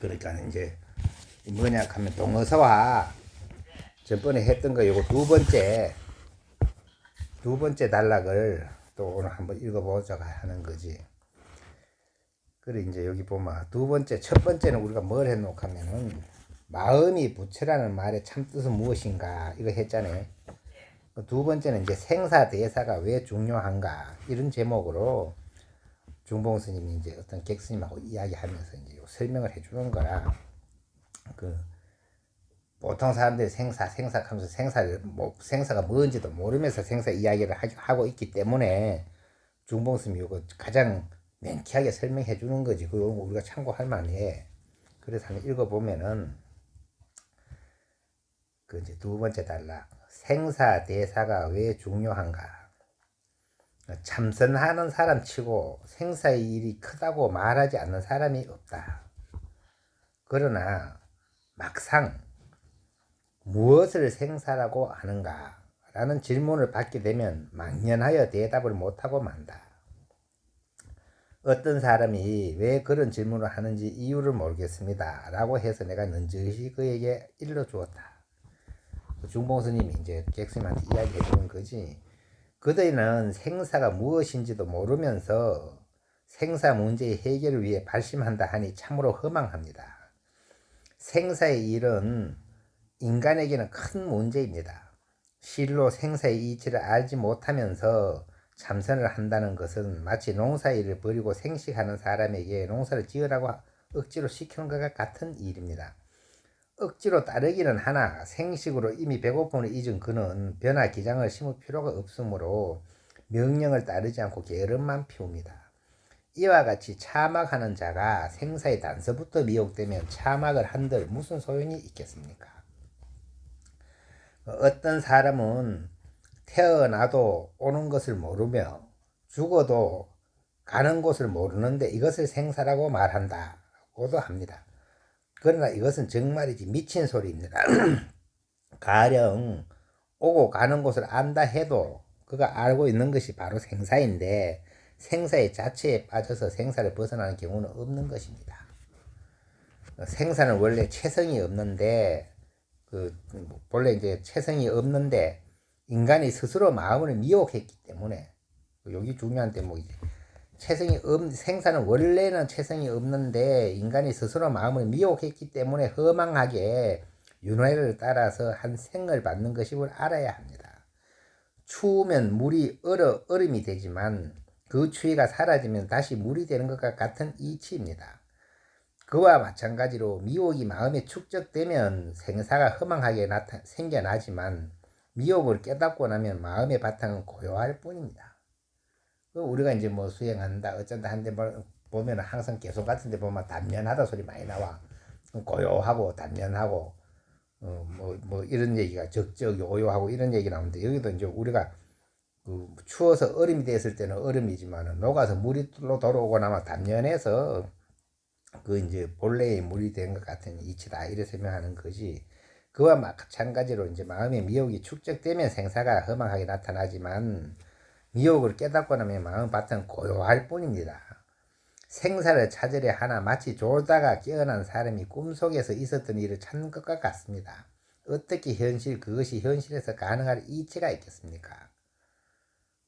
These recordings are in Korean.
그러니까 이제 뭐냐 하면 동어서와 전번에 했던 거 요거 두 번째 두 번째 단락을 또 오늘 한번 읽어보자고 하는 거지. 그래 이제 여기 보면 두 번째 첫 번째는 우리가 뭘 했노 하면은 마음이 부처라는 말의 참 뜻은 무엇인가 이거 했잖아요. 그두 번째는 이제 생사 대사가 왜 중요한가 이런 제목으로 중봉 스님이 이제 어떤 객 스님하고 이야기하면서 이제 요 설명을 해주는 거라 그 보통 사람들이 생사 생사하면서 생사를 뭐 생사가 뭔지도 모르면서 생사 이야기를 하- 하고 있기 때문에 중봉 스님이 이거 가장 명쾌하게 설명해 주는 거지. 그거 우리가 참고할 만해. 그래서 한번 읽어보면은 그 이제 두 번째 단락. 생사 대사가 왜 중요한가 참선하는 사람 치고 생사의 일이 크다고 말하지 않는 사람이 없다. 그러나 막상 무엇을 생사라고 하는가? 라는 질문을 받게 되면 망연하여 대답을 못하고 만다. 어떤 사람이 왜 그런 질문을 하는지 이유를 모르겠습니다. 라고 해서 내가 넌지시 그에게 일러 주었다. 중봉 스님이 이제 객스님한테 이야기해 주는 거지. 그들은 생사가 무엇인지도 모르면서 생사 문제의 해결을 위해 발심한다 하니 참으로 허망합니다. 생사의 일은 인간에게는 큰 문제입니다. 실로 생사의 이치를 알지 못하면서 참선을 한다는 것은 마치 농사일을 벌이고 생식하는 사람에게 농사를 지으라고 억지로 시키는 것과 같은 일입니다. 억지로 따르기는 하나 생식으로 이미 배고픔을 잊은 그는 변화 기장을 심을 필요가 없으므로 명령을 따르지 않고 게으름만 피웁니다. 이와 같이 차막하는 자가 생사의 단서부터 미혹되면 차막을 한들 무슨 소용이 있겠습니까? 어떤 사람은 태어나도 오는 것을 모르며 죽어도 가는 곳을 모르는데 이것을 생사라고 말한다고도 합니다. 그러나 이것은 정말이지 미친 소리입니다. 가령 오고 가는 곳을 안다 해도 그가 알고 있는 것이 바로 생사인데 생사의 자체에 빠져서 생사를 벗어나는 경우는 없는 것입니다. 생사는 원래 체성이 없는데 그 본래 이제 체성이 없는데 인간이 스스로 마음을 미혹했기 때문에 여기 중요한 대목이지. 체성이 없 생사는 원래는 체성이 없는데 인간이 스스로 마음을 미혹했기 때문에 허망하게 윤회를 따라서 한 생을 받는 것임을 알아야 합니다. 추우면 물이 얼어 얼음이 되지만 그 추위가 사라지면 다시 물이 되는 것과 같은 이치입니다. 그와 마찬가지로 미혹이 마음에 축적되면 생사가 허망하게 나타, 생겨나지만 미혹을 깨닫고 나면 마음의 바탕은 고요할 뿐입니다. 그 우리가 이제 뭐 수행한다 어쩐다 한데 뭐 보면 항상 계속 같은 데 보면 단면하다 소리 많이 나와 고요하고 단면하고 어뭐뭐 뭐 이런 얘기가 적적 요요하고 이런 얘기 나오는데 여기도 이제 우리가 그 추워서 얼음이 됐을 때는 얼음이지만은 녹아서 물이 돌아오고 나면 단면에서 그 이제 본래의 물이 된 것 같은 이치다 이래 설명하는 거지. 그와 마찬가지로 이제 마음의 미혹이 축적되면 생사가 허망하게 나타나지만 미혹을 깨닫고 나면 마음 바탕 고요할 뿐입니다. 생사를 찾으려 하나 마치 졸다가 깨어난 사람이 꿈속에서 있었던 일을 찾는 것과 같습니다. 어떻게 현실 그것이 현실에서 가능할 이치가 있겠습니까?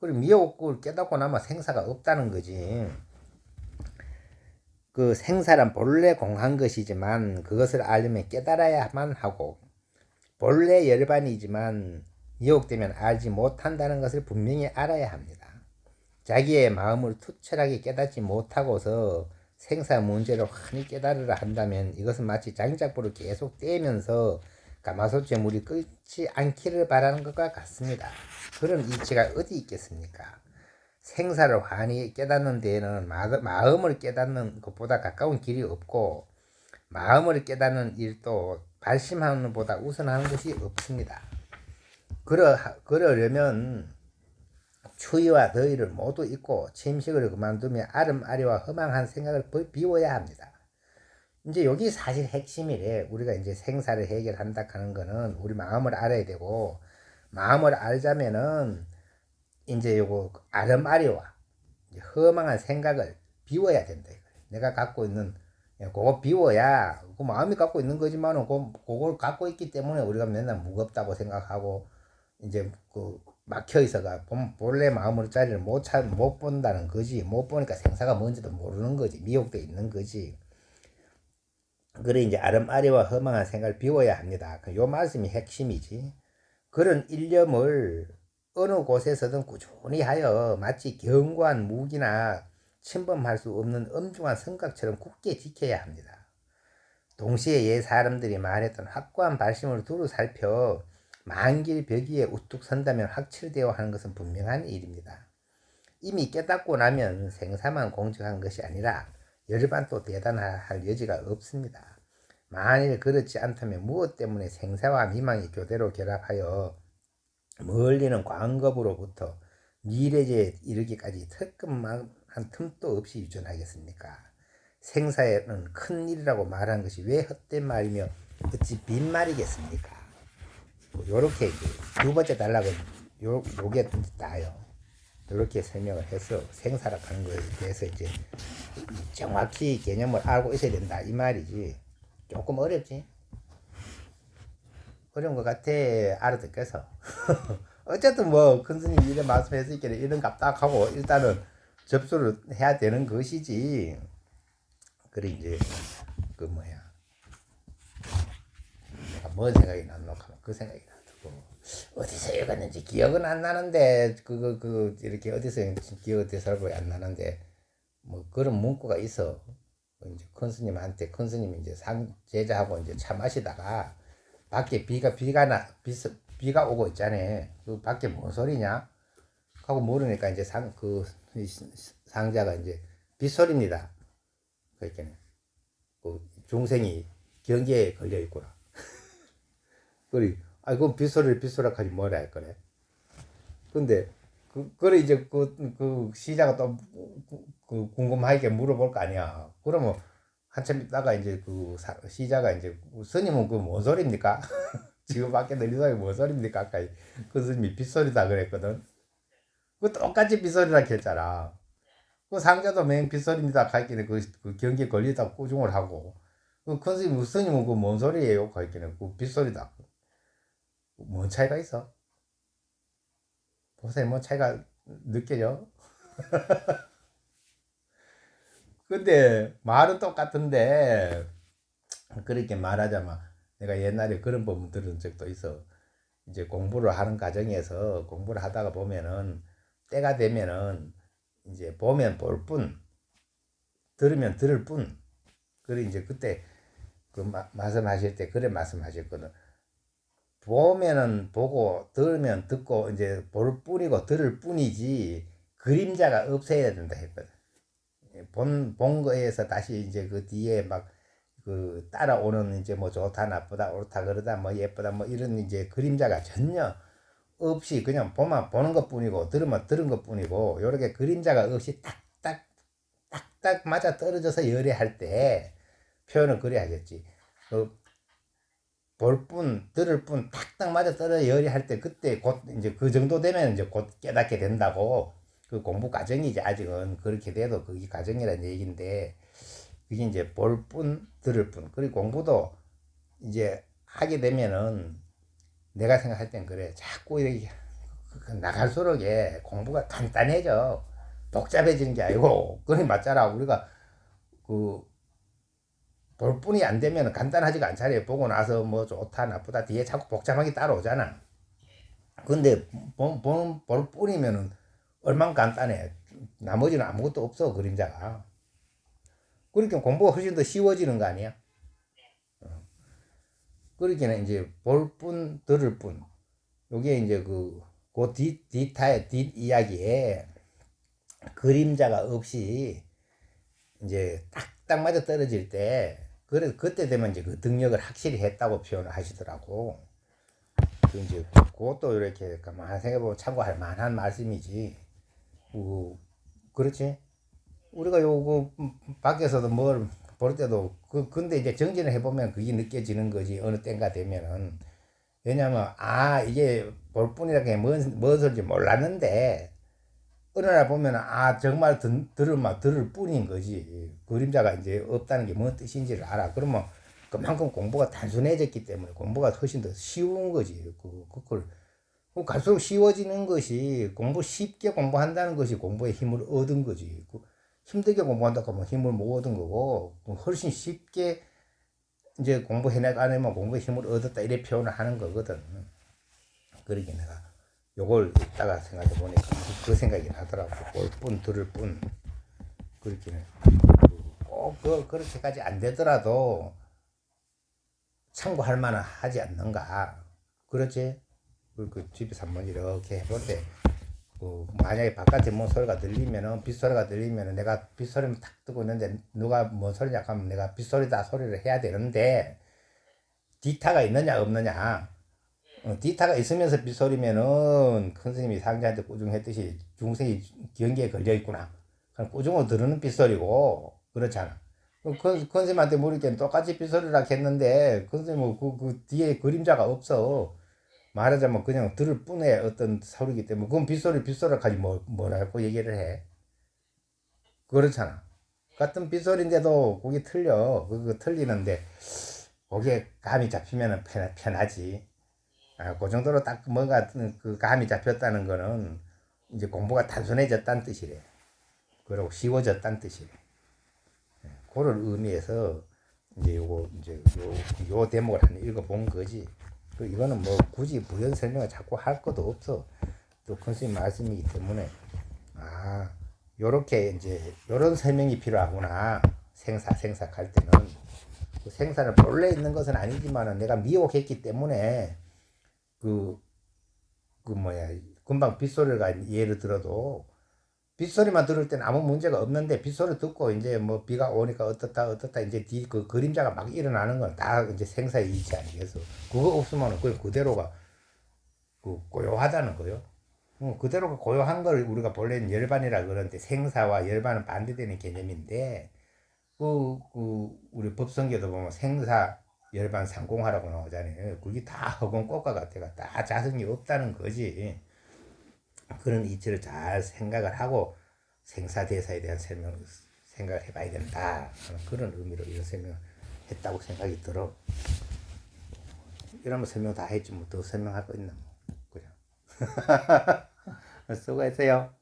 그리고 미혹을 깨닫고 나면 생사가 없다는 거지. 그 생사란 본래 공한 것이지만 그것을 알려면 깨달아야만 하고 본래 열반이지만 미혹되면 알지 못한다는 것을 분명히 알아야 합니다. 자기의 마음을 투철하게 깨닫지 못하고서 생사 문제를 환히 깨달으라 한다면 이것은 마치 장작불을 계속 떼면서 가마솥의 물이 끓지 않기를 바라는 것과 같습니다. 그런 이치가 어디 있겠습니까? 생사를 환히 깨닫는 데에는 마음을 깨닫는 것보다 가까운 길이 없고 마음을 깨닫는 일도 발심하는 것보다 우선하는 것이 없습니다. 그러, 그러려면 추위와 더위를 모두 잊고 침식을 그만두며 아름아리와 허망한 생각을 비워야 합니다. 이제 여기 사실 핵심이래. 우리가 이제 생사를 해결한다 하는 거는 우리 마음을 알아야 되고 마음을 알자면은 이제 요거 아름아리와 허망한 생각을 비워야 된다. 내가 갖고 있는 예, 그거 비워야 그 마음이 갖고 있는 거지만은 그 그걸 갖고 있기 때문에 우리가 맨날 무겁다고 생각하고 이제 그 막혀 있어가 본- 본래 마음으로 자리를 못 찾, 못 본다는 거지 못 보니까 생사가 뭔지도 모르는 거지 미혹돼 있는 거지 그래 이제 아름아리와 허망한 생각을 비워야 합니다. 그요 말씀이 핵심이지. 그런 일념을 어느 곳에서든 꾸준히 하여 마치 견고한 무기나 침범할 수 없는 엄중한 성각처럼 굳게 지켜야 합니다. 동시에 옛 사람들이 말했던 확고한 발심을 두루 살펴 만길 벽위에 우뚝 선다면 확철되어 하는 것은 분명한 일입니다. 이미 깨닫고 나면 생사만 공정한 것이 아니라 열반 또 대단할 여지가 없습니다. 만일 그렇지 않다면 무엇 때문에 생사와 미망이 교대로 결합하여 멀리는 광겁으로부터 미래제에 이르기까지 특급만 한 틈도 없이 유전하겠습니까? 생사에는 큰 일이라고 말한 것이 왜 헛된 말이며 어찌 빈말이겠습니까? 요렇게 이제 두 번째 단락은 요, 요게 나요. 이렇게 설명을 해서 생사라 하는 것에 대해서 이제 정확히 개념을 알고 있어야 된다. 이 말이지. 조금 어렵지? 어려운 것 같아. 알아듣겠어. 어쨌든 뭐 큰스님 이래 말씀했으니까 이런 갑딱 하고 일단은 접수를 해야 되는 것이지. 그래 이제 그 뭐야 뭔 생각이 났노? 그 생각이 나고. 어디서 읽었는지 기억은 안 나는데 그거 그 이렇게 어디서 기억 대설보이 안 나는데 뭐 그런 문구가 있어. 이제 큰 스님한테 큰 스님이 이제 상 제자하고 이제 차 마시다가 밖에 비가 비가 나 비, 비가 오고 있잖아. 그 밖에 뭔 소리냐? 하고 모르니까 이제 상 그 상자가 이제 빗소리입니다. 그러니까 그 중생이 경계에 걸려 있구나 그리 아 그럼 빗소리를 빗소리라 하지 뭐라 할 거래? 근데 그 그래 이제 그, 그 시자가 또그 궁금하게 물어볼 거 아니야. 그러면 한참 있다가 이제 그 사- 시자가 이제 스님은 그뭔 소리입니까? 지금 밖에 들리는 게뭔 소리입니까? 아까 그 스님이 빗소리다 그랬거든. 그 똑같이 빗소리라 했잖아. 그 상자도 맹 빗소리입니다. 가있기는 그, 그 경기에 걸리다 꾸중을 하고. 그 큰 스님 스님은 그뭔 소리예요? 가있기는 그 빗소리다 뭔 차이가 있어? 보세요. 뭐 차이가 느껴져? 근데 말은 똑같은데 그렇게 말하자면 내가 옛날에 그런 법문 들은 적도 있어. 이제 공부를 하는 과정에서 공부를 하다가 보면은 때가 되면은 이제 보면 볼 뿐 들으면 들을 뿐. 그래 이제 그때 그 마- 말씀하실 때 그래 말씀하셨거든 보면은 보고 들으면 듣고 이제 볼 뿐이고 들을 뿐이지 그림자가 없어야 된다 했거든. 본, 본 거에서 다시 이제 그 뒤에 막 그 따라오는 이제 뭐 좋다 나쁘다 옳다 그러다 뭐 예쁘다 뭐 이런 이제 그림자가 전혀 없이 그냥 보면 보는 것 뿐이고 들으면 들은 것 뿐이고 요렇게 그림자가 없이 딱딱 딱딱 맞아 떨어져서 열애할 때 표현을 그래 하겠지. 그 볼 뿐, 들을 뿐, 딱딱 맞아 떨어져 열애할 때 그때 곧 이제 그 정도 되면 이제 곧 깨닫게 된다고 그 공부 과정이지 아직은 그렇게 돼도 그게 과정이라는 얘기인데 그게 이제 볼 뿐, 들을 뿐. 그리고 공부도 이제 하게 되면은 내가 생각할 땐 그래. 자꾸 이렇게 그 나갈수록 에 공부가 간단해져. 복잡해지는 게 아니고. 그게 맞잖아. 우리가 그 볼 뿐이 안 되면 간단하지가 않잖아요. 보고 나서 뭐 좋다, 나쁘다 뒤에 자꾸 복잡하게 따라오잖아. 근데 본, 본, 볼 뿐이면은 얼마나 간단해. 나머지는 아무것도 없어, 그림자가. 그러니까 공부가 훨씬 더 쉬워지는 거 아니야? 어. 그러니까 이제 볼 뿐, 들을 뿐. 요게 이제 그, 그 뒷, 뒷타의 뒷 이야기에 그림자가 없이 이제 딱딱 맞아 떨어질 때, 그래, 그때 되면 이제 그 등력을 확실히 했다고 표현을 하시더라고. 그 이제 그것도 이렇게 가만 생각해보면 참고할 만한 말씀이지. 그, 그렇지? 우리가 요거 밖에서도 뭘 볼 때도 그 근데 이제 정진을 해보면 그게 느껴지는 거지 어느 때인가 되면은 왜냐면 아 이게 볼 뿐이라는 게뭔 무엇인지 몰랐는데 어느 날 보면 아 정말 들, 들을만 들을 뿐인 거지. 그림자가 이제 없다는 게 뭔 뜻인지를 알아. 그러면 그만큼 공부가 단순해졌기 때문에 공부가 훨씬 더 쉬운 거지. 그 그걸. 그 갈수록 쉬워지는 것이 공부 쉽게 공부한다는 것이 공부의 힘을 얻은 거지. 그 힘들게 공부한다고 하면 힘을 못 얻은 거고 그 훨씬 쉽게 이제 공부해나가면 공부의 힘을 얻었다 이래 표현을 하는 거거든. 그러게 내가 요걸 이따가 생각해 보니까 그, 그 생각이 나더라고. 올 뿐 들을 뿐. 그렇게는. 꼭 그, 그렇게까지 안 되더라도 참고할 만은 하지 않는가. 그렇지? 그, 그 집에서 한번 이렇게 해볼 때 그 만약에 바깥에 뭔 소리가 들리면은 빗소리가 들리면은 내가 빗소리만 탁 뜨고 있는데 누가 뭔 소리냐 하면 내가 빗소리다 소리를 해야 되는데 디타가 있느냐 없느냐. 어, 디타가 있으면서 빗소리면은 큰 스님이 상자한테 꾸중했듯이 중생이 경계에 걸려 있구나. 꾸중으로 들으는 빗소리고 그렇잖아. 그 큰, 큰 스님한테 물을 똑같이 빗소리라 했는데 큰 스님은 그, 그 뒤에 그림자가 없어. 말하자면 그냥 들을 뿐의 어떤 소리기 때문에 그건 빗소리 빗소리까지 뭐, 뭐라고 얘기를 해. 그렇잖아. 같은 빗소리인데도 그게 틀려. 그거 틀리는데 그게 감이 잡히면 편, 편하지. 아, 그 정도로 딱 뭔가 그 감이 잡혔다는 거는 이제 공부가 단순해졌다는 뜻이래. 그리고 쉬워졌다는 뜻이래. 예, 그런 의미에서 이제 요거 이제 요, 요 대목을 한 읽어본 거지. 그 이거는 뭐 굳이 부연 설명을 자꾸 할 것도 없어. 또 큰스님 말씀이기 때문에. 아 요렇게 이제 요런 설명이 필요하구나. 생사 생사할 때는. 그 생사는 본래 있는 것은 아니지만은 내가 미혹했기 때문에 그 그 뭐야 금방 빗소리가 예를 들어도 빗소리만 들을 때는 아무 문제가 없는데 빗소리 듣고 이제 뭐 비가 오니까 어떻다 어떻다 이제 뒤 그 그림자가 막 일어나는 건 다 이제 생사의 이치 아니겠어. 그거 없으면 그 그대로가 그 고요하다는 거요. 어, 그대로가 고요한 걸 우리가 본래는 열반이라 그러는데 생사와 열반은 반대되는 개념인데 그, 그 우리 법성계도 보면 생사 열반 상공하라고 나오잖아요. 그게 다 허공 꽃과 같아가 다 자성이 없다는 거지. 그런 이치를 잘 생각을 하고 생사대사에 대한 설명 생각을 해봐야 된다 하는 그런 의미로 이런 설명을 했다고 생각이 들어. 이러면 설명 다 했지 뭐 더 설명할 거 있나 뭐 그냥 수고했어요.